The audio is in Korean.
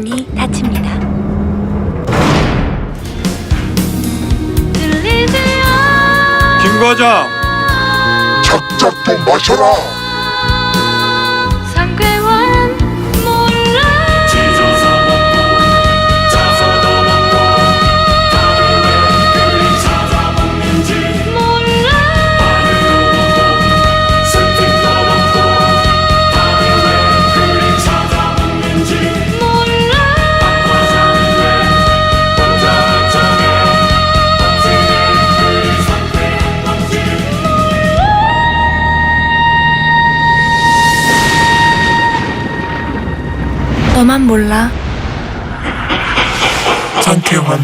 문이 닫힙니다. 김 과장 작작 좀 마셔라. 너만 몰라. 장태환